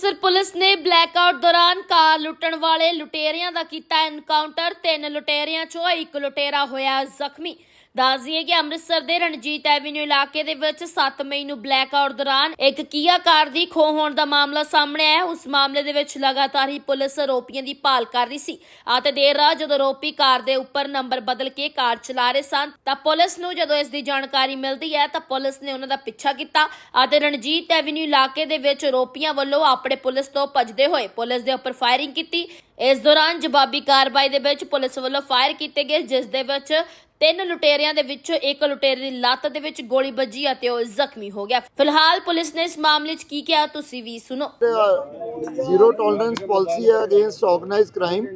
Amritsar police ਨੇ blackout ਦੌਰਾਨ ਕਾਰ ਲੁੱਟਣ ਵਾਲੇ ਲੁਟੇਰਿਆਂ ਦਾ ਕੀਤਾ ਐਨਕਾਊਂਟਰ। ਤਿੰਨ ਲੁਟੇਰਿਆਂ ਚੋਂ ਇੱਕ ਲੁਟੇਰਾ ਹੋਇਆ ਜ਼ਖਮੀ। ਦੱਸ ਦਈਏ ਕਿ ਅੰਮ੍ਰਿਤਸਰ ਦੇ ਰਣਜੀਤ ਐਵੀਨਿਊ ਇਲਾਕੇ ਦੇ ਵਿੱਚ 7 ਮਈ ਨੂੰ ਬਲੈਕਆਊਟ ਦੌਰਾਨ ਇੱਕ ਕੀਆ ਕਾਰ ਦੀ ਖੋਹ ਹੋਣ ਦਾ ਮਾਮਲਾ ਸਾਹਮਣੇ ਆਇਆ। ਉਸ ਮਾਮਲੇ ਦੇ ਵਿੱਚ ਲਗਾਤਾਰ ਹੀ ਪੁਲਿਸ ਆਰੋਪੀਆਂ ਦੀ ਭਾਲ ਕਰ ਰਹੀ ਸੀ ਅਤੇ ਦੇਰ ਰਾਤ ਜਦੋਂ ਆਰੋਪੀ ਕਾਰ ਦੇ ਉੱਪਰ ਨੰਬਰ ਬਦਲ ਕੇ ਕਾਰ ਚਲਾ ਰਹੇ ਸਨ ਤਾਂ ਪੁਲਿਸ ਨੂੰ ਜਦੋਂ ਇਸ ਦੀ ਜਾਣਕਾਰੀ ਮਿਲਦੀ ਹੈ ਤਾਂ ਪੁਲਿਸ ਨੇ ਉਹਨਾਂ ਦਾ ਪਿੱਛਾ ਕੀਤਾ ਅਤੇ ਰਣਜੀਤ ਐਵੀਨਿਊ ਇਲਾਕੇ ਦੇ ਵਿੱਚ ਆਰੋਪੀਆਂ ਵੱਲੋਂ ਆਪਣੇ ਪੁਲਿਸ ਤੋਂ ਭੱਜਦੇ ਹੋਏ ਪੁਲਿਸ ਦੇ ਉੱਪਰ ਫਾਇਰਿੰਗ ਕੀਤੀ। ਇਸ ਦੌਰਾਨ ਜਵਾਬੀ ਕਾਰਵਾਈ ਦੇ ਵਿੱਚ ਪੁਲਿਸ ਵੱਲੋਂ ਫਾਇਰ ਕੀਤੇ ਗਏ, ਜਿਸ ਦੇ ਵਿੱਚ ਤਿੰਨ ਲੁਟੇਰਿਆਂ ਦੇ ਵਿੱਚੋਂ ਇੱਕ ਲੁਟੇਰੇ ਦੀ ਲੱਤ ਦੇ ਵਿੱਚ ਗੋਲੀ ਵੱਜੀ ਅਤੇ ਉਹ ਜ਼ਖਮੀ ਹੋ ਗਿਆ। ਫਿਲਹਾਲ ਪੁਲਿਸ ਨੇ ਇਸ ਮਾਮਲੇ 'ਚ ਕੀ ਕਿਹਾ, ਤੁਸੀਂ ਵੀ ਸੁਣੋ। ਜ਼ੀਰੋ ਟੋਲਰੈਂਸ ਪਾਲਿਸੀ ਹੈ ਅਗੇਂਸਟ ਆਰਗੇਨਾਈਜ਼ਡ ਕ੍ਰਾਈਮ।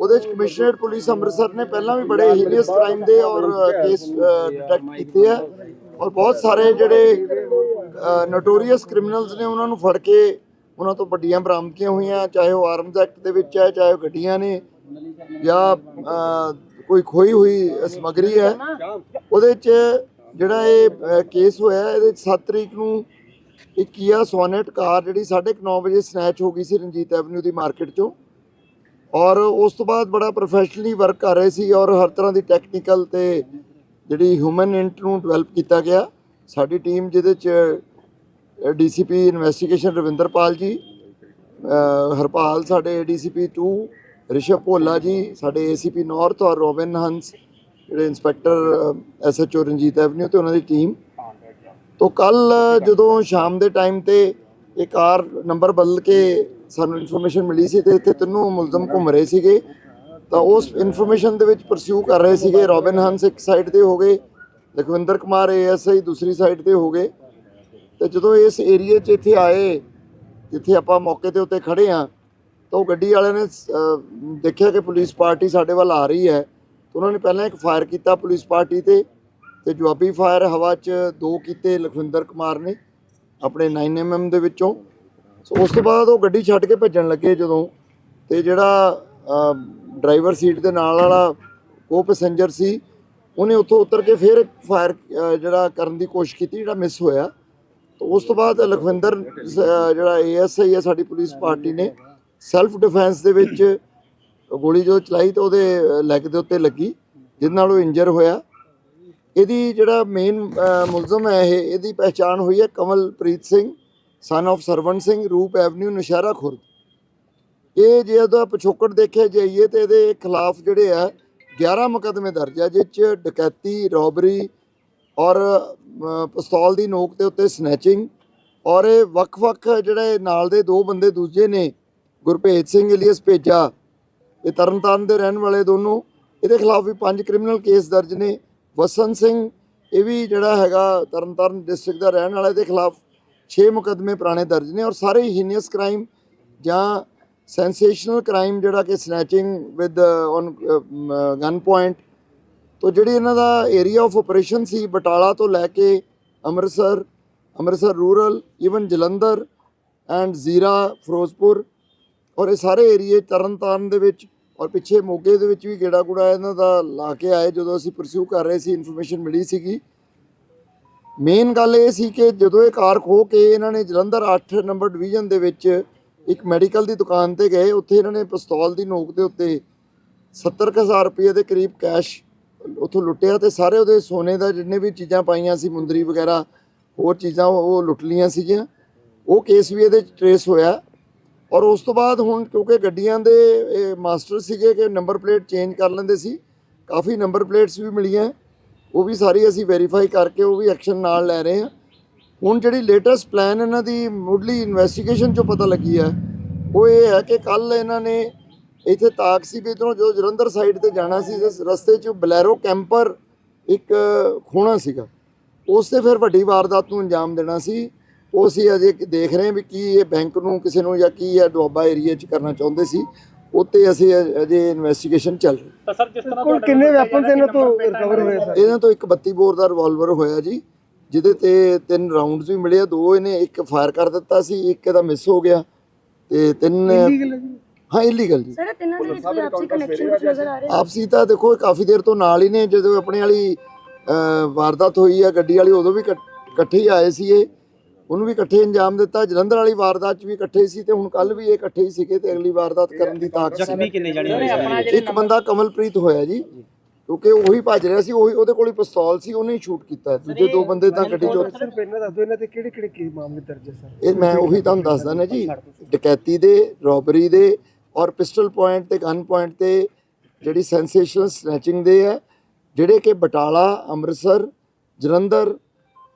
ਉਹਦੇ ਚ ਕਮਿਸ਼ਨਰੇਟ ਪੁਲਿਸ ਅੰਮ੍ਰਿਤਸਰ ਨੇ ਪਹਿਲਾਂ ਵੀ ਬੜੇ ਹੀਨੀਅਸ ਕ੍ਰਾਈਮ ਦੇ ਔਰ ਕੇਸ ਡਿਟੈਕਟ ਕੀਤੇ ਆ। ਔਰ ਬਹੁਤ ਸਾਰੇ ਜਿਹੜੇ ਨੋਟੋਰੀਅਸ ਕ੍ਰਿਮੀਨਲਸ ਨੇ ਉਹਨਾਂ ਨੂੰ ਫੜ ਕੇ ਉਹਨਾਂ ਤੋਂ ਵੱਡੀਆਂ ਬਰਾਮਦਗੀਆਂ ਹੋਈਆਂ, ਚਾਹੇ ਉਹ ਆਰਮਜ਼ ਐਕਟ ਦੇ ਵਿੱਚ ਹੈ, ਚਾਹੇ ਉਹ ਗੱਡੀਆਂ ਨੇ, ਜਾਂ ਕੋਈ ਖੋਈ ਹੋਈ ਸਮਗਰੀ ਹੈ, ਉਹਦੇ ਚ ਜਿਹੜਾ ਇਹ ਕੇਸ ਹੋਇਆ, ਇਹਦੇ 'ਚ 7 ਤਰੀਕ ਨੂੰ ਇੱਕ ਕੀਆ ਸੋਨੇਟ ਕਾਰ ਜਿਹੜੀ 9:30 ਵਜੇ ਸਨੈਚ ਹੋ ਗਈ ਸੀ ਰਣਜੀਤ ਐਵਨਿਊ ਦੀ ਮਾਰਕੀਟ ਚੋਂ ਔਰ ਉਸ ਤੋਂ ਬਾਅਦ ਬੜਾ ਪ੍ਰੋਫੈਸ਼ਨਲੀ ਵਰਕ ਕਰ ਰਹੇ ਸੀ ਔਰ ਹਰ ਤਰ੍ਹਾਂ ਦੀ ਟੈਕਨੀਕਲ ਤੇ ਜਿਹੜੀ ਹਿਊਮਨ ਇੰਟ ਨੂੰ ਡਿਵੈਲਪ ਕੀਤਾ ਗਿਆ। ਸਾਡੀ ਟੀਮ ਜਿਹਦੇ ਚ ਡੀਸੀਪੀ ਇਨਵੈਸਟੀਗੇਸ਼ਨ ਰਵਿੰਦਰਪਾਲ ਜੀ ਹਰਪਾਲ ਸਾਡੇ ਡੀਸੀਪੀ 2 ਰਿਸ਼ਵ ਭੋਲਾ ਜੀ, ਸਾਡੇ ਏਸੀਪੀ ਨਾਰਥ ਔਰ ਰੋਬਿਨ ਹੰਸ, ਜਿਹੜੇ ਇਨਸਪੈਕਟਰ ਐਸਐਚਓ ਰਣਜੀਤ ਐਵਨਿਊ ਤੇ ਉਹਨਾਂ ਦੀ ਟੀਮ। ਤੋਂ ਕੱਲ ਜਦੋਂ ਸ਼ਾਮ ਦੇ ਟਾਈਮ ਤੇ ਇਹ ਕਾਰ ਨੰਬਰ ਬਦਲ ਕੇ ਸਾਨੂੰ ਇਨਫੋਰਮੇਸ਼ਨ ਮਿਲੀ ਸੀ ਤੇ ਇੱਥੇ ਤਿੰਨੋਂ ਮੁਲਜ਼ਮ ਘੁੰਮ ਰਹੇ ਸੀਗੇ, ਤਾਂ ਉਸ ਇਨਫੋਰਮੇਸ਼ਨ ਦੇ ਵਿੱਚ ਪਰਸਿਊ ਕਰ ਰਹੇ ਸੀਗੇ ਰੋਬਿਨ ਹੰਸ ਇੱਕ ਸਾਈਡ ਤੇ ਹੋ ਗਏ, ਲਖਵਿੰਦਰ ਕੁਮਾਰ ਏਐਸਆਈ ਦੂਸਰੀ ਸਾਈਡ ਤੇ ਹੋ ਗਏ। ਤੇ ਜਦੋਂ ਇਸ ਏਰੀਏ 'ਚ ਇੱਥੇ ਆਏ, ਜਿੱਥੇ ਆਪਾਂ ਮੌਕੇ ਤੇ ਉੱਤੇ ਖੜੇ ਆ ਤਾਂ ਉਹ ਗੱਡੀ ਵਾਲਿਆਂ ਨੇ ਦੇਖਿਆ ਕਿ ਪੁਲਿਸ ਪਾਰਟੀ ਸਾਡੇ ਵੱਲ ਆ ਰਹੀ ਹੈ। ਤਾਂ ਉਹਨਾਂ ਨੇ ਪਹਿਲਾਂ ਇੱਕ ਫਾਇਰ ਕੀਤਾ ਪੁਲਿਸ ਪਾਰਟੀ ਤੇ ਤੇ ਜਵਾਬੀ ਫਾਇਰ ਹਵਾ 'ਚ ਦੋ ਕੀਤੇ ਲਖਵਿੰਦਰ ਕੁਮਾਰ ਨੇ, ਆਪਣੇ 9mm ਦੇ ਵਿੱਚੋਂ। ਸੋ ਉਸ ਤੋਂ ਬਾਅਦ ਉਹ ਗੱਡੀ ਛੱਡ ਕੇ ਭੱਜਣ ਲੱਗੇ ਜਦੋਂ, ਤੇ ਜਿਹੜਾ ਡਰਾਈਵਰ ਸੀਟ ਦੇ ਨਾਲ ਵਾਲਾ ਕੋ ਪੈਸੇਂਜਰ ਸੀ, ਉਹਨੇ ਉੱਥੋਂ ਉਤਰ ਕੇ ਫਿਰ ਫਾਇਰ ਜਿਹੜਾ ਕਰਨ ਦੀ ਕੋਸ਼ਿਸ਼ ਕੀਤੀ, ਜਿਹੜਾ ਮਿਸ ਹੋਇਆ। ਉਸ ਤੋਂ ਬਾਅਦ ਲਖਵਿੰਦਰ ਸ- ਜਿਹੜਾ ਏਐਸਆਈ ਹੈ, ਸਾਡੀ ਪੁਲਿਸ ਪਾਰਟੀ ਨੇ ਸੈਲਫ ਡਿਫੈਂਸ ਦੇ ਵਿੱਚ ਗੋਲੀ ਜੋ ਚਲਾਈ ਤਾਂ ਉਹਦੇ ਲੈਗ ਦੇ ਉੱਤੇ ਲੱਗੀ ਜਿਸ ਨਾਲ ਉਹ ਇੰਜਰ ਹੋਇਆ। ਇਹਦੀ ਜਿਹੜਾ ਮੇਨ ਮੁਲਜ਼ਮ ਹੈ ਇਹ, ਇਹਦੀ ਪਹਿਚਾਣ ਹੋਈ ਹੈ ਕਮਲਪ੍ਰੀਤ ਸਿੰਘ ਸਨ of ਸਰਵਣ ਸਿੰਘ, ਰੂਪ ਐਵਨਿਊ ਨਸ਼ਹਿਰਾ ਖੁਰਦ। ਇਹ ਜੇ ਉਹਦਾ ਪਿਛੋਕੜ ਦੇਖਿਆ ਜਾਈਏ ਤੇ ਇਹਦੇ ਖਿਲਾਫ ਜਿਹੜੇ ਆ 11 ਮੁਕੱਦਮੇ ਦਰਜ ਆ ਜਿਸ ਚ ਡਕੈਤੀ ਰੋਬਰੀ ਔਰ ਪਿਸਤੌਲ ਦੀ ਨੋਕ ਦੇ ਉੱਤੇ ਸਨੈਚਿੰਗ ਔਰ ਇਹ ਵੱਖ-ਵੱਖ ਜਿਹੜੇ ਨਾਲ ਦੇ ਦੋ ਬੰਦੇ ਦੂਜੇ ਨੇ, ਗੁਰਭੇਜ ਸਿੰਘ ਇਲੀਅਸ ਭੇਜਾ। ਇਹ ਤਰਨਤਾਰਨ ਦੇ ਰਹਿਣ ਵਾਲੇ ਦੋਨੋਂ, ਇਹਦੇ ਖਿਲਾਫ ਵੀ ਪੰਜ ਕ੍ਰਿਮੀਨਲ ਕੇਸ ਦਰਜ ਨੇ। ਵਸੰਤ ਸਿੰਘ, ਇਹ ਵੀ ਜਿਹੜਾ ਹੈਗਾ ਤਰਨਤਾਰਨ ਡਿਸਟ੍ਰਿਕਟ ਦਾ ਰਹਿਣ ਵਾਲਾ, ਇਹਦੇ ਖਿਲਾਫ 6 ਮੁਕੱਦਮੇ ਪੁਰਾਣੇ ਦਰਜ ਨੇ ਔਰ ਸਾਰੇ ਹੀਨੀਅਸ ਕ੍ਰਾਈਮ ਜਾਂ ਸੈਂਸੇਸ਼ਨਲ ਕ੍ਰਾਈਮ ਜਿਹੜਾ ਕਿ snatching with on gun point ਤੋ ਜਿਹੜੀ ਇਹਨਾਂ ਦਾ ਏਰੀਆ ਆਫ ਆਪਰੇਸ਼ਨ ਸੀ, ਬਟਾਲਾ ਤੋਂ ਲੈ ਕੇ Amritsar Amritsar rural even Jalandhar and Zira, Firozpur ਔਰ ਇਹ ਸਾਰੇ ਏਰੀਏ ਤਰਨਤਾਰਨ ਦੇ ਵਿੱਚ ਔਰ ਪਿੱਛੇ ਮੋਗੇ ਦੇ ਵਿੱਚ ਵੀ ਗੇੜਾ ਗੁੜਾ ਇਹਨਾਂ ਦਾ ਲਾ ਕੇ ਆਏ ਜਦੋਂ ਅਸੀਂ ਪਰਸਿਊ ਕਰ ਰਹੇ ਸੀ ਇਨਫੋਰਮੇਸ਼ਨ ਮਿਲੀ ਸੀਗੀ। ਮੇਨ ਗੱਲ ਇਹ ਸੀ ਕਿ ਜਦੋਂ ਇਹ ਕਾਰ ਖੋ ਕੇ ਇਹਨਾਂ ਨੇ ਜਲੰਧਰ 8 ਨੰਬਰ ਡਿਵੀਜ਼ਨ ਦੇ ਵਿੱਚ ਇੱਕ ਮੈਡੀਕਲ ਦੀ ਦੁਕਾਨ ਤੇ ਗਏ, ਉੱਥੇ ਇਹਨਾਂ ਨੇ ਪਿਸਤੌਲ ਦੀ ਨੋਕ ਦੇ ਉੱਤੇ 70000 ਰੁਪਏ ਦੇ ਕਰੀਬ ਕੈਸ਼ ਉੱਥੋਂ ਲੁੱਟਿਆ ਤੇ ਸਾਰੇ ਉਹਦੇ ਸੋਨੇ ਦਾ ਜਿੰਨੇ ਵੀ ਚੀਜ਼ਾਂ ਪਾਈਆਂ ਸੀ, ਮੁੰਦਰੀ ਵਗੈਰਾ, ਹੋਰ ਚੀਜ਼ਾਂ ਉਹ ਲੁੱਟ ਲੀਆਂ ਸੀਗੀਆਂ। ਉਹ ਕੇਸ ਵੀ ਇਹਦੇ ਚ ਟਰੇਸ ਹੋਇਆ। ਔਰ ਉਸ ਤੋਂ ਬਾਅਦ ਹੁਣ ਕਿਉਂਕਿ ਗੱਡੀਆਂ ਦੇ ਇਹ ਮਾਸਟਰ ਸੀਗੇ ਕਿ ਨੰਬਰ ਪਲੇਟ ਚੇਂਜ ਕਰ ਲੈਂਦੇ ਸੀ, ਕਾਫੀ ਨੰਬਰ ਪਲੇਟਸ ਵੀ ਮਿਲੀਆਂ। ਉਹ ਵੀ ਸਾਰੀ ਅਸੀਂ ਵੈਰੀਫਾਈ ਕਰਕੇ ਉਹ ਵੀ ਐਕਸ਼ਨ ਨਾਲ ਲੈ ਰਹੇ ਹਾਂ। ਹੁਣ ਜਿਹੜੀ ਲੇਟੈਸਟ ਪਲਾਨ ਇਹਨਾਂ ਦੀ ਮੁੱਢਲੀ ਇਨਵੈਸਟੀਗੇਸ਼ਨ ਚੋਂ ਪਤਾ ਲੱਗੀ ਹੈ, ਉਹ ਇਹ ਹੈ ਕਿ ਕੱਲ ਇਹਨਾਂ ਨੇ ਇੱਥੇ ਤਾਕ ਸੀ ਵੀ ਇੱਧਰੋਂ ਜੋ ਜਲੰਧਰ ਸਾਈਡ ਤੇ ਜਾਣਾ ਸੀ ਇਸ ਰਸਤੇ 'ਚ ਬਲੈਰੋ ਕੈਂਪਰ ਇੱਕ ਖੋਣਾ ਸੀਗਾ। ਉਸ ਤੇ ਫਿਰ ਵੱਡੀ ਵਾਰਦਾਤ ਨੂੰ ਅੰਜਾਮ ਦੇਣਾ ਸੀ। ਉਹ ਅਸੀਂ ਅਜੇ ਦੇਖ ਰਹੇ ਹਾਂ ਵੀ ਕੀ ਇਹ ਬੈਂਕ ਨੂੰ ਕਿਸੇ ਨੂੰ ਜਾਂ ਕੀ ਹੈ ਦੁਆਬਾ ਏਰੀਆ 'ਚ ਕਰਨਾ ਚਾਹੁੰਦੇ ਸੀ। ਉੱਤੇ ਅਸੀਂ ਅਜੇ ਇਨਵੈਸਟੀਗੇਸ਼ਨ ਚੱਲ ਰਹੀ। ਤਾਂ ਸਰ ਜਿਸ ਤਰ੍ਹਾਂ ਕੋਲ ਕਿੰਨੇ ਵੈਪਨਸ ਇਹਨਾਂ ਤੋਂ ਰਿਕਵਰ ਹੋਏ ਸਰ? ਇਹਨਾਂ ਤੋਂ ਇੱਕ 32 ਬੋਰ ਦਾ ਰਿਵਾਲਵਰ ਹੋਇਆ ਜੀ ਜਿਹਦੇ ਤੇ ਤਿੰਨ ਰਾਉਂਡਸ ਵੀ ਮਿਲੇ ਆ। ਦੋ ਇਹਨੇ ਇੱਕ ਫਾਇਰ ਕਰ ਦਿੱਤਾ ਸੀ ਇੱਕ ਇਹਦਾ ਮਿਸ ਹੋ ਗਿਆ ਤੇ ਤਿੰਨ ਹੈ ਇਲੀਗਲ ਜੀ। ਸਰ ਤਿੰਨਾਂ ਦੇ ਵਿੱਚ ਕੋਈ ਆਪਸੀ ਕਨੈਕਸ਼ਨ ਕੁਝ ਨਜ਼ਰ ਆ ਰਿਹਾ? ਆਪਸੀ ਤਾਂ ਦੇਖੋ ਕਾਫੀ ਦੇਰ ਤੋਂ ਨਾਲ ਹੀ ਨੇ ਜਦੋਂ ਆਪਣੇ ਵਾਲੀ ਵਾਰਦਾਤ ਹੋਈ ਆ ਗੱਡੀ ਵਾਲੀ ਉਦੋਂ ਵੀ ਇਕੱਠ- ਆਏ ਸੀ ਇਹ ਉਹਨੂੰ ਵੀ ਇਕੱਠੇ ਅੰਜਾਮ ਦਿੱਤਾ। ਜਲੰਧਰ ਵਾਲੀ ਵਾਰਦਾਤ 'ਚ ਵੀ ਇਕੱਠੇ ਸੀ ਤੇ ਹੁਣ ਕੱਲ ਵੀ ਇਹ ਇਕੱਠੇ ਹੀ ਸੀਗੇ ਤੇ ਅਗਲੀ ਵਾਰਦਾਤ ਕਰਨ ਦੀ ਤਾਕਤ ਜ਼ਖਮੀ ਕਿੰਨੇ ਜਾਣੇ ਹੋਏ? ਇੱਕ ਬੰਦਾ ਕਮਲਪ੍ਰੀਤ ਹੋਇਆ ਜੀ ਕਿਉਂਕਿ ਉਹੀ ਭੱਜ ਰਿਹਾ ਸੀ ਉਹੀ ਉਹਦੇ ਕੋਲ ਹੀ ਪਿਸਤੌਲ ਸੀ ਉਹਨੇ ਹੀ ਸ਼ੂਟ ਕੀਤਾ। ਦੂਜੇ ਦੋ ਬੰਦੇ ਤਾਂ ਗੱਡੀ 'ਚੋਂ ਸਰ ਪਹਿਲਾਂ ਦੱਸ ਦਿਓ ਇਹਨਾਂ ਤੇ ਕਿਹੜੇ ਕਿਹੜੇ ਕੇਸ ਮਾਮਲੇ ਦਰਜ ਸਰ? ਇਹ ਮੈਂ ਉਹੀ ਤੁਹਾਨੂੰ ਦੱਸਦਾ ਨਾ ਜੀ ਡਕੈਤੀ ਦੇ ਰੋਬਰੀ ਦੇ ਔਰ ਪਿਸਟਲ ਪੁਆਇੰਟ ਤੇ ਗਨ ਪੁਆਇੰਟ ਤੇ ਜਿਹੜੀ ਸੈਂਸੇਸ਼ਨਲ ਸਨੈਚਿੰਗ ਦੇ ਹੈ, ਜਿਹੜੇ ਕਿ ਬਟਾਲਾ, ਅੰਮ੍ਰਿਤਸਰ, ਜਲੰਧਰ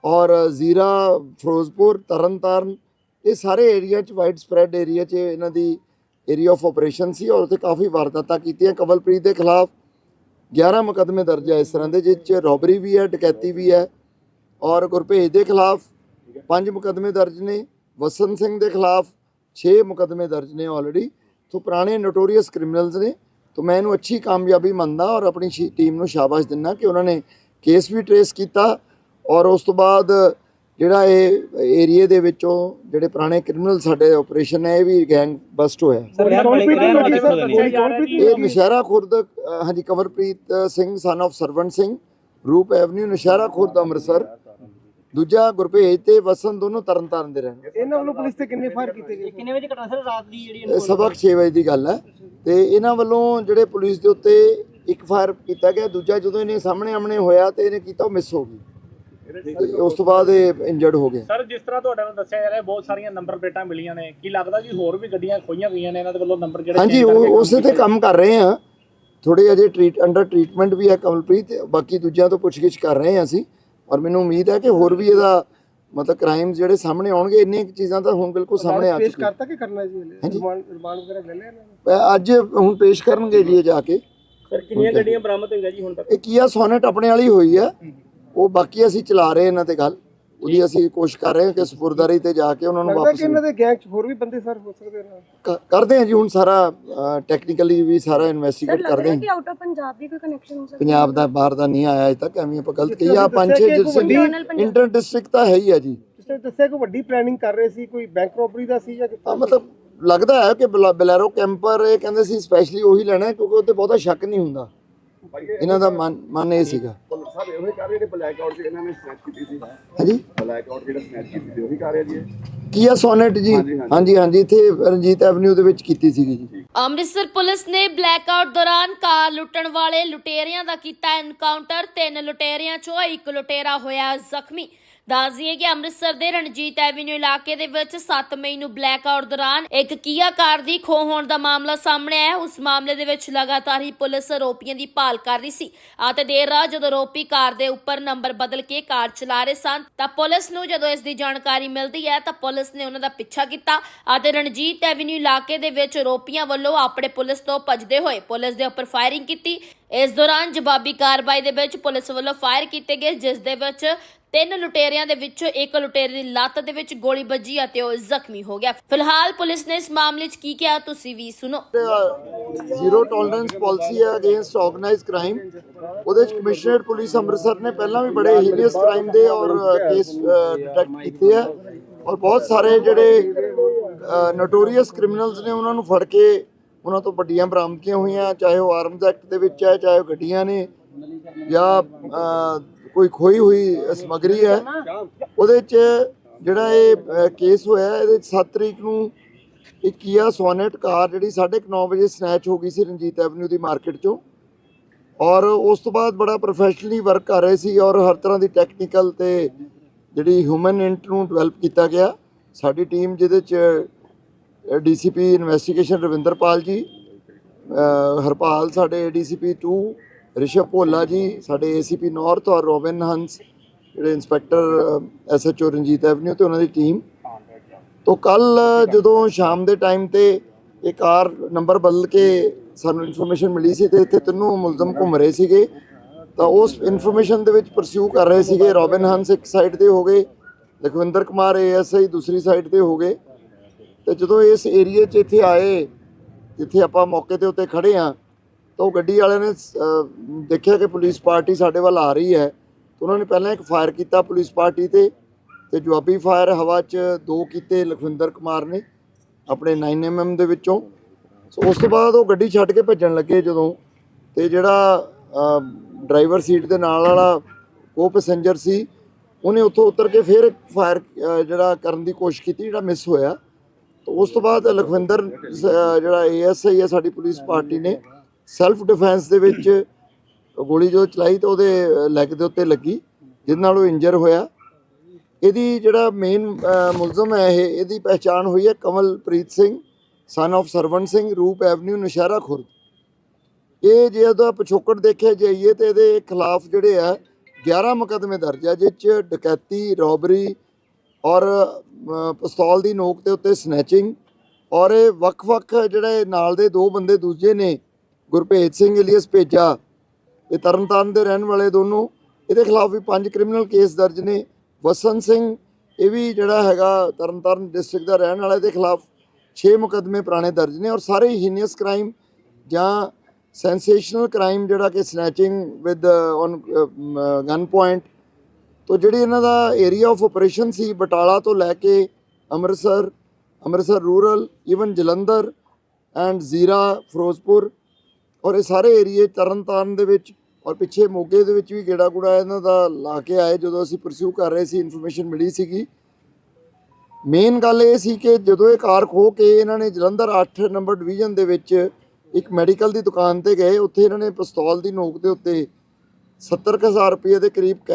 ਔਰ ਜ਼ੀਰਾ, ਫਿਰੋਜ਼ਪੁਰ, ਤਰਨਤਾਰਨ, ਇਹ ਸਾਰੇ ਏਰੀਆ 'ਚ ਵਾਈਡ ਸਪਰੈਡ ਏਰੀਆ 'ਚ ਇਹਨਾਂ ਦੀ ਏਰੀਆ ਆਫ ਆਪਰੇਸ਼ਨ ਸੀ ਔਰ ਉੱਥੇ ਕਾਫੀ ਵਾਰਦਾਤਾਂ ਕੀਤੀਆਂ। ਕਵਲਪ੍ਰੀਤ ਦੇ ਖਿਲਾਫ 11 ਮੁਕੱਦਮੇ ਦਰਜ ਹੈ ਇਸ ਤਰ੍ਹਾਂ ਦੇ, ਜਿਸ 'ਚ ਰੋਬਰੀ ਵੀ ਹੈ, ਡਕੈਤੀ ਵੀ ਹੈ ਔਰ ਗੁਰਭੇਜ ਦੇ ਖਿਲਾਫ ਪੰਜ ਮੁਕੱਦਮੇ ਦਰਜ ਨੇ ਵਸਨ ਸਿੰਘ ਦੇ ਖਿਲਾਫ 6 ਮੁਕੱਦਮੇ ਦਰਜ ਨੇ ਆਲਰੇਡੀ ਤੋਂ ਪੁਰਾਣੇ ਨੋਟੋਰੀਅਸ ਕ੍ਰਿਮੀਨਲਸ ਨੇ। ਤੋਂ ਮੈਂ ਇਹਨੂੰ ਅੱਛੀ ਕਾਮਯਾਬੀ ਮੰਨਦਾ ਔਰ ਆਪਣੀ ਟੀਮ ਨੂੰ ਸ਼ਾਬਾਸ਼ ਦਿੰਦਾ ਕਿ ਉਹਨਾਂ ਨੇ ਕੇਸ ਵੀ ਟਰੇਸ ਕੀਤਾ ਔਰ ਉਸ ਤੋਂ ਬਾਅਦ ਜਿਹੜਾ ਇਹ ਏਰੀਏ ਦੇ ਵਿੱਚੋਂ ਜਿਹੜੇ ਪੁਰਾਣੇ ਕ੍ਰਿਮੀਨਲ ਸਾਡੇ ਆਪਰੇਸ਼ਨ ਹੈ ਇਹ ਵੀ ਗੈਂਗ ਬਸਟ ਹੋਇਆ। ਇਹ ਨਸ਼ਹਿਰਾ ਖੁਰਦ ਹਾਂਜੀ ਕਵਰਪ੍ਰੀਤ ਸਿੰਘ ਸਨ of ਸਰਵੰਟ ਸਿੰਘ ਰੂਪ ਐਵਨਿਊ ਨਸ਼ਹਿਰਾ ਖੁਰਦ ਅੰਮ੍ਰਿਤਸਰ। ਦੂਜਾ ਗੁਰਭੇਜ ਤੇ ਵਸਨ ਦੋਨੋਂ ਤਰਨਤਾਰਨ ਦੇ ਰਹਿਣ। ਇਹਨਾਂ ਵੱਲੋਂ ਪੁਲਿਸ ਤੇ ਕਿੰਨੇ ਫਾਇਰ ਕੀਤੇ ਗਏ? ਕਿੰਨੇ ਵਜੇ ਘਟਨਾ? ਸਰ ਰਾਤ ਦੀ ਜਿਹੜੀ ਇਹ ਸਬਕ 6 ਵਜੇ ਦੀ ਗੱਲ ਹੈ। ਤੇ ਇਹਨਾਂ ਵੱਲੋਂ ਜਿਹੜੇ ਪੁਲਿਸ ਦੇ ਉੱਤੇ ਇੱਕ ਫਾਇਰ ਕੀਤਾ ਗਿਆ ਦੂਜਾ ਜਦੋਂ ਇਹਨੇ ਸਾਹਮਣੇ ਆਮਣੇ ਹੋਇਆ ਤੇ ਇਹਨੇ ਕੀਤਾ ਉਹ ਮਿਸ ਹੋ ਗਈ। ਤੇ ਉਸ ਤੋਂ ਬਾਅਦ ਇਹ ਇੰਜਰਡ ਹੋ ਗਿਆ ਸਰ ਜਿਸ ਤਰ੍ਹਾਂ ਤੁਹਾਡੇ ਨੂੰ ਦੱਸਿਆ ਜਾ ਰਿਹਾ ਬਹੁਤ ਸਾਰੀਆਂ ਨੰਬਰ ਪਲੇਟਾਂ ਮਿਲੀਆਂ ਨੇ। ਕੀ ਲੱਗਦਾ ਜੀ ਹੋਰ ਵੀ ਗੱਡੀਆਂ ਖੋਈਆਂ ਗਈਆਂ ਨੇ? ਇਹਨਾਂ ਦੇ ਵੱਲੋਂ ਨੰਬਰ ਜਿਹੜੇ ਹਾਂਜੀ ਉਸੇ ਤੇ ਕੰਮ ਕਰ ਰਹੇ ਆ ਥੋੜੇ ਅਜੇ ਟ੍ਰੀਟ ਅੰਡਰ ਟ੍ਰੀਟਮੈਂਟ ਵੀ ਹੈ ਕਮਲਪ੍ਰੀਤ ਬਾਕੀ ਦੂਜਿਆਂ ਤੋਂ ਪੁੱਛਗਿੱਛ ਕਰ ਰਹੇ ਹਾਂ ਅਸੀਂ। ਔਰ ਮੈਨੂੰ ਉਮੀਦ ਹੈ ਕਿ ਹੋਰ ਵੀ ਇਹਦਾ ਮਤਲਬ ਕ੍ਰਾਈਮਸ ਜਿਹੜੇ ਸਾਹਮਣੇ ਆਉਣਗੇ ਇੰਨੀਆਂ ਚੀਜ਼ਾਂ ਤਾਂ ਹੁਣ ਬਿਲਕੁਲ ਸਾਹਮਣੇ ਆ ਪੇਸ਼ ਚੁੱਕੀਆਂ। ਕਰਤਾ ਕਿ ਕਰਨਾ ਜੀ ਹਾਂਜੀ। ਰਿਮਾਂਡ ਰਿਮਾਂਡ ਵਗੈਰਾ ਲੈ ਲਿਆ ਇਹਨਾਂ ਨੇ? ਅ, ਅੱਜ ਹੁਣ ਪੇਸ਼ ਕਰਨਗੇ ਜੀ ਇਹ ਜਾ ਕੇ। ਸਰ ਕਿੰਨੀਆਂ ਗੱਡੀਆਂ ਬਰਾਮਦ ਹੋਈਆਂ ਜੀ ਹੁਣ ਤੱਕ? ਇਹ ਕੀਆ ਸੋਨਟ ਆਪਣੇ ਵਾਲੀ ਹੋਈ ਹੈ। ਉਹ ਬਾਕੀ ਅਸੀਂ ਚਲਾ ਰਹੇ ਇਹਨਾਂ ਤੇ ਗੱਲ। ਉਹਦੀ ਅਸੀਂ ਕੋਸ਼ਿਸ਼ ਕਰ ਰਹੇ ਹਾਂ ਕਿ ਸਪੁਰਦਾਰੀ ਤੇ ਜਾ ਕੇ ਉਹਨਾਂ ਨੂੰ ਲੱਗਦਾ ਵਾਪਸ ਕਿ ਇਹਨਾਂ ਦੇ ਗੈਂਗ ਚ ਹੋਰ ਵੀ ਬੰਦੇ ਸਰ ਹੋ ਸਕਦੇ ਨੇ? ਕ- ਕਰਦੇ ਹਾਂ ਜੀ ਹੁਣ ਸਾਰਾ ਟੈਕਨੀਕਲੀ ਵੀ ਸਾਰਾ ਇਨਵੈਸਟੀਗੇਟ ਲੱਗ ਕਰਦੇ ਰਿਹਾ ਹਾਂ ਕਿ ਆਊਟ ਆਫ ਪੰਜਾਬ ਵੀ ਕੋਈ ਕਨੈਕਸ਼ਨ ਹੋ ਸਕਦਾ? ਪੰਜਾਬ ਦਾ ਬਾਹਰ ਦਾ ਨਹੀਂ ਆਇਆ ਅਜੇ ਤੱਕ ਐਵੇਂ ਆਪਾਂ ਗਲਤ ਜਿਸ ਕਹੀ ਆ ਪੰਜ ਛੇ ਵੱਡੀ- ਪੰਜਾਬ- ਇੰਟਰ ਡਿਸਟ੍ਰਿਕਟ ਤਾਂ ਹੈ ਹੀ ਆ ਜੀ। ਜਿਸ ਤਰ੍ਹਾਂ ਦੱਸਿਆ ਕਿ ਵੱਡੀ ਪਲੈਨਿੰਗ ਕਰ ਰਹੇ ਸੀ ਕੋਈ ਬੈਂਕ ਰੋਬਰੀ ਦਾ ਸੀ ਜਾਂ ਆ ਤਰ੍ਹਾਂ ਮਤਲਬ ਲੱਗਦਾ ਹੈ ਕਿ ਬਲਾ- ਬਲੈਰੋ ਕੈਂਪਰ ਇਹ ਕਹਿੰਦੇ ਸੀ ਸਪੈਸ਼ਲੀ ਉਹੀ ਲੈਣਾ ਹੈ ਕਿਉਂਕਿ ਉੱਤੇ ਬਹੁਤਾ ਸ਼ੱਕ ਨਹੀਂ ਹੁੰਦਾ। ਇਹਨਾਂ ਦਾ ਮਨ ਮਨ ਇਹ ਸੀਗਾ। ਸਭ ਇਹੋ ਹੀ ਕਰ ਰਹੇ ਨੇ ਬਲੈਕ ਆਊਟ ਇਹਨਾਂ ਨੇ ਸਨੈਚ ਕੀਤੀ ਸੀ। ਹਾਂਜੀ? ਬਲੈਕ ਆਊਟ ਜਿਹੜਾ ਸਨੈਚ ਕੀਤੀ ਸੀ ਉਹੀ ਕਰ ਰਹੇ ਜੀ ਇਹ? ਕੀਆ ਸੋਨਟ ਜੀ? ਹਾਂਜੀ, ਹਾਂਜੀ। ਹਾਂਜੀ ਹਾਂਜੀ ਇੱਥੇ ਰਣਜੀਤ ਐਵਨਿਊ ਦੇ ਵਿੱਚ ਕੀਤੀ ਸੀਗੀ ਜੀ। ਅੰਮ੍ਰਿਤਸਰ ਪੁਲਿਸ ਨੇ ਬਲੈਕਆਊਟ ਦੌਰਾਨ ਕਾਰ ਲੁੱਟਣ ਵਾਲੇ ਲੁਟੇਰਿਆਂ ਦਾ ਕੀਤਾ ਐਨਕਾਊਂਟਰ ਤਿੰਨ ਲੁਟੇਰਿਆਂ ਚੋਂ ਇੱਕ ਲੁਟੇਰਾ ਹੋਇਆ ਜ਼ਖਮੀ। ਦੱਸਦੀਏ ਕਿ ਅੰਮ੍ਰਿਤਸਰ ਦੇ ਰਣਜੀਤ ਐਵੀਨਿਊ ਇਲਾਕੇ ਦੇ ਵਿੱਚ 7 ਮਈ ਨੂੰ ਬਲੈਕਆਊਟ ਦੌਰਾਨ ਇੱਕ ਕੀਆ ਕਾਰ ਦੀ ਖੋਹ ਹੋਣ ਦਾ ਮਾਮਲਾ ਸਾਹਮਣੇ ਆਇਆ। ਉਸ ਮਾਮਲੇ ਦੇ ਵਿੱਚ ਲਗਾਤਾਰ ਹੀ ਪੁਲਿਸ ਆਰੋਪੀਆਂ ਦੀ ਭਾਲ ਕਰ ਰਹੀ ਸੀ ਅਤੇ ਦੇਰ ਰਾਤ ਜਦੋਂ ਆਰੋਪੀ ਕਾਰ ਦੇ ਉੱਪਰ ਨੰਬਰ ਬਦਲ ਕੇ ਕਾਰ ਚਲਾ ਰਹੇ ਸਨ, ਤਾਂ ਪੁਲਿਸ ਨੂੰ ਜਦੋਂ ਇਸ ਦੀ ਜਾਣਕਾਰੀ ਮਿਲਦੀ ਹੈ, ਤਾਂ ਪੁਲਿਸ ਨੇ ਉਹਨਾਂ ਦਾ ਪਿੱਛਾ ਕੀਤਾ ਅਤੇ ਰਣਜੀਤ ਐਵਨਿਊ ਇਲਾਕੇ ਦੇ ਵਿੱਚ ਆਰੋਪੀਆਂ ਵੱਲੋਂ ਆਪਣੇ ਪੁਲਿਸ ਤੋਂ ਭੱਜਦੇ ਹੋਏ ਪੁਲਿਸ ਦੇ ਉੱਪਰ ਫਾਇਰਿੰਗ ਕੀਤੀ। ਇਸ ਦੌਰਾਨ ਜਵਾਬੀ ਕਾਰਵਾਈ ਦੇ ਵਿੱਚ ਪੁਲਿਸ ਵੱਲੋਂ ਫਾਇਰ ਕੀਤੇ ਗਏ, ਜਿਸ ਦੇ ਵਿੱਚ ਤਿੰਨ ਲੁਟੇਰਿਆਂ ਦੇ ਵਿੱਚੋਂ ਇੱਕ ਲੁਟੇਰੇ ਦੀ ਲੱਤ ਦੇ ਵਿੱਚ ਗੋਲੀ ਵੱਜੀ ਅਤੇ ਉਹ ਜ਼ਖਮੀ ਹੋ ਗਿਆ। ਫਿਲਹਾਲ ਪੁਲਿਸ ਨੇ ਇਸ ਮਾਮਲੇ 'ਚ ਕੀ ਕਿਹਾ, ਤੁਸੀਂ ਵੀ ਸੁਣੋ। ਜ਼ੀਰੋ ਟੋਲਰੈਂਸ ਪਾਲਿਸੀ ਹੈ ਅਗੇਂਸਟ ਆਰਗੇਨਾਈਜ਼ਡ ਕ੍ਰਾਈਮ ਉਹਦੇ ਵਿੱਚ ਕਮਿਸ਼ਨਰੇਟ ਪੁਲਿਸ ਅੰਮ੍ਰਿਤਸਰ ਨੇ ਪਹਿਲਾਂ ਵੀ ਬੜੇ ਹੀਨੀਅਸ ਕ੍ਰਾਈਮ ਦੇ ਔਰ ਕੇਸ ਡਿਟੈਕਟ ਕੀਤੇ ਆ ਔਰ ਬਹੁਤ ਸਾਰੇ ਜਿਹੜੇ ਨੋਟੋਰੀਅਸ ਕ੍ਰਿਮੀਨਲਸ ਨੇ ਉਹਨਾਂ ਨੂੰ ਫੜ ਕੇ ਉਹਨਾਂ ਤੋਂ ਵੱਡੀਆਂ ਬਰਾਮਦਗੀਆਂ ਹੋਈਆਂ, ਚਾਹੇ ਉਹ ਆਰਮਜ਼ ਐਕਟ ਦੇ ਵਿੱਚ ਹੈ, ਚਾਹੇ ਉਹ ਗੱਡੀਆਂ ਨੇ, ਜਾਂ ਕੋਈ ਖੋਈ ਹੋਈ ਸਮਗਰੀ ਹੈ, ਉਹਦੇ ਚ ਜਿਹੜਾ ਇਹ ਕੇਸ ਹੋਇਆ, ਇਹਦੇ 'ਚ 7 ਤਰੀਕ ਨੂੰ ਇੱਕ ਕੀਆ ਸੋਨੇਟ ਕਾਰ ਜਿਹੜੀ 9:30 ਵਜੇ ਸਨੈਚ ਹੋ ਗਈ ਸੀ ਰਣਜੀਤ ਐਵਨਿਊ ਦੀ ਮਾਰਕੀਟ ਚੋਂ ਔਰ ਉਸ ਤੋਂ ਬਾਅਦ ਬੜਾ ਪ੍ਰੋਫੈਸ਼ਨਲੀ ਵਰਕ ਕਰ ਰਹੇ ਸੀ ਔਰ ਹਰ ਤਰ੍ਹਾਂ ਦੀ ਟੈਕਨੀਕਲ ਤੇ ਜਿਹੜੀ ਹਿਊਮਨ ਇੰਟ ਨੂੰ ਡਿਵੈਲਪ ਕੀਤਾ ਗਿਆ। ਸਾਡੀ ਟੀਮ ਜਿਹਦੇ ਚ ਡੀਸੀਪੀ ਇਨਵੈਸਟੀਗੇਸ਼ਨ ਰਵਿੰਦਰਪਾਲ ਜੀ ਹਰਪਾਲ ਸਾਡੇ ਡੀਸੀਪੀ 2 ਰਿਸ਼ਵ ਭੋਲਾ ਜੀ, ਸਾਡੇ ਏਸੀਪੀ ਨਾਰਥ ਔਰ ਰੋਬਿਨ ਹੰਸ, ਜਿਹੜੇ ਇਨਸਪੈਕਟਰ ਐਸਐਚਓ ਰਣਜੀਤ ਐਵਨਿਊ ਤੇ ਉਹਨਾਂ ਦੀ ਟੀਮ। ਤੋਂ ਕੱਲ ਜਦੋਂ ਸ਼ਾਮ ਦੇ ਟਾਈਮ ਤੇ ਇਹ ਕਾਰ ਨੰਬਰ ਬਦਲ ਕੇ ਸਾਨੂੰ ਇਨਫੋਰਮੇਸ਼ਨ ਮਿਲੀ ਸੀ ਤੇ ਇੱਥੇ ਤਿੰਨੋਂ ਮੁਲਜ਼ਮ ਘੁੰਮ ਰਹੇ ਸੀਗੇ, ਤਾਂ ਉਸ ਇਨਫੋਰਮੇਸ਼ਨ ਦੇ ਵਿੱਚ ਪਰਸਿਊ ਕਰ ਰਹੇ ਸੀਗੇ ਰੋਬਿਨ ਹੰਸ ਇੱਕ ਸਾਈਡ ਤੇ ਹੋ ਗਏ, ਲਖਵਿੰਦਰ ਕੁਮਾਰ ਏਐਸਆਈ ਦੂਸਰੀ ਸਾਈਡ ਤੇ ਹੋ ਗਏ। ਤੇ ਜਦੋਂ ਇਸ ਏਰੀਏ 'ਚ ਇੱਥੇ ਆਏ, ਜਿੱਥੇ ਆਪਾਂ ਮੌਕੇ ਦੇ ਉੱਤੇ ਖੜੇ ਆ ਤਾਂ ਉਹ ਗੱਡੀ ਵਾਲਿਆਂ ਨੇ ਦੇਖਿਆ ਕਿ ਪੁਲਿਸ ਪਾਰਟੀ ਸਾਡੇ ਵੱਲ ਆ ਰਹੀ ਹੈ। ਤਾਂ ਉਹਨਾਂ ਨੇ ਪਹਿਲਾਂ ਇੱਕ ਫਾਇਰ ਕੀਤਾ ਪੁਲਿਸ ਪਾਰਟੀ ਤੇ ਤੇ ਜਵਾਬੀ ਫਾਇਰ ਹਵਾ 'ਚ ਦੋ ਕੀਤੇ ਲਖਵਿੰਦਰ ਕੁਮਾਰ ਨੇ, ਆਪਣੇ 9mm ਦੇ ਵਿੱਚੋਂ। ਸੋ ਉਸ ਤੋਂ ਬਾਅਦ ਉਹ ਗੱਡੀ ਛੱਡ ਕੇ ਭੱਜਣ ਲੱਗੇ ਜਦੋਂ, ਤੇ ਜਿਹੜਾ ਡਰਾਈਵਰ ਸੀਟ ਦੇ ਨਾਲ ਵਾਲਾ ਉਹ ਪੈਸੇਂਜਰ ਸੀ, ਉਹਨੇ ਉੱਥੋਂ ਉਤਰ ਕੇ ਫਿਰ ਇੱਕ ਫਾਇਰ ਜਿਹੜਾ ਕਰਨ ਦੀ ਕੋਸ਼ਿਸ਼ ਕੀਤੀ, ਜਿਹੜਾ ਮਿਸ ਹੋਇਆ। ਉਸ ਤੋਂ ਬਾਅਦ ਲਖਵਿੰਦਰ ਸ- ਜਿਹੜਾ ਏਐਸਆਈ ਹੈ, ਸਾਡੀ ਪੁਲਿਸ ਪਾਰਟੀ ਨੇ ਸੈਲਫ ਡਿਫੈਂਸ ਦੇ ਵਿੱਚ ਗੋਲੀ ਜੋ ਚਲਾਈ ਤਾਂ ਉਹਦੇ ਲੈਗ ਦੇ ਉੱਤੇ ਲੱਗੀ, ਜਿਹਦੇ ਨਾਲ ਉਹ ਇੰਜਰ ਹੋਇਆ। ਇਹਦੀ ਜਿਹੜਾ ਮੇਨ ਮੁਲਜ਼ਮ ਹੈ ਇਹ, ਇਹਦੀ ਪਹਿਚਾਣ ਹੋਈ ਹੈ ਕਮਲਪ੍ਰੀਤ ਸਿੰਘ ਸਨ of ਸਰਵਨ ਸਿੰਘ, ਰੂਪ ਐਵਨਿਊ ਨਸ਼ਹਿਰਾ ਖੁਰਦ। ਇਹ ਜੇ ਉਹਦਾ ਪਿਛੋਕੜ ਦੇਖਿਆ ਜਾਈਏ ਤੇ ਇਹਦੇ ਖਿਲਾਫ ਜਿਹੜੇ ਆ 11 ਮੁਕੱਦਮੇ ਦਰਜ ਆ ਜਿਸ ਚ ਡਕੈਤੀ, ਰੋਬਰੀ ਔਰ ਅ, ਪਿਸਤੌਲ ਦੀ ਨੋਕ ਦੇ ਉੱਤੇ ਸਨੈਚਿੰਗ ਔਰ ਇਹ ਵੱਖ-ਵੱਖ ਜਿਹੜੇ ਨਾਲ ਦੇ ਦੋ ਬੰਦੇ ਦੂਜੇ ਨੇ ਗੁਰਭੇਜ ਸਿੰਘ ਇਲੀਅਸ ਭੇਜਾ। ਇਹ ਤਰਨਤਾਰਨ ਦੇ ਰਹਿਣ ਵਾਲੇ ਦੋਨੋਂ ਇਹਦੇ ਖਿਲਾਫ ਵੀ ਪੰਜ ਕ੍ਰਿਮੀਨਲ ਕੇਸ ਦਰਜ ਨੇ। ਵਸਨ ਸਿੰਘ ਇਹ ਵੀ ਜਿਹੜਾ ਹੈਗਾ ਤਰਨਤਾਰਨ ਡਿਸਟ੍ਰਿਕਟ ਦਾ ਰਹਿਣ ਵਾਲਾ ਇਹਦੇ ਖਿਲਾਫ 6 ਮੁਕੱਦਮੇ ਪੁਰਾਣੇ ਦਰਜ ਨੇ ਔਰ ਸਾਰੇ ਹੀਨੀਅਸ ਕ੍ਰਾਈਮ ਜਾਂ ਸੈਂਸੇਸ਼ਨਲ ਕ੍ਰਾਈਮ ਜਿਹੜਾ ਕਿ snatching with on gun point ਤੋ ਜਿਹੜੀ ਇਹਨਾਂ ਦਾ ਏਰੀਆ ਆਫ ਆਪਰੇਸ਼ਨ ਸੀ, ਬਟਾਲਾ ਤੋਂ ਲੈ ਕੇ Amritsar Amritsar rural even Jalandhar and Zira, Firozpur ਔਰ ਇਹ ਸਾਰੇ ਏਰੀਏ ਤਰਨਤਾਰਨ ਦੇ ਵਿੱਚ ਔਰ ਪਿੱਛੇ ਮੋਗੇ ਦੇ ਵਿੱਚ ਵੀ ਗੇੜਾ ਗੁੜਾ ਇਹਨਾਂ ਦਾ ਲਾ ਕੇ ਆਏ ਜਦੋਂ ਅਸੀਂ ਪਰਸਿਊ ਕਰ ਰਹੇ ਸੀ ਇਨਫੋਰਮੇਸ਼ਨ ਮਿਲੀ ਸੀਗੀ। ਮੇਨ ਗੱਲ ਇਹ ਸੀ ਕਿ ਜਦੋਂ ਇਹ ਕਾਰ ਖੋ ਕੇ ਇਹਨਾਂ ਨੇ ਜਲੰਧਰ 8 ਨੰਬਰ ਡਿਵੀਜ਼ਨ ਦੇ ਵਿੱਚ ਇੱਕ ਮੈਡੀਕਲ ਦੀ ਦੁਕਾਨ ਤੇ ਗਏ, ਉੱਥੇ ਇਹਨਾਂ ਨੇ ਪਿਸਤੌਲ ਦੀ ਨੋਕ ਦੇ ਉੱਤੇ 70000 ਰੁਪਏ ਦੇ ਕਰੀਬ ਕੈਸ਼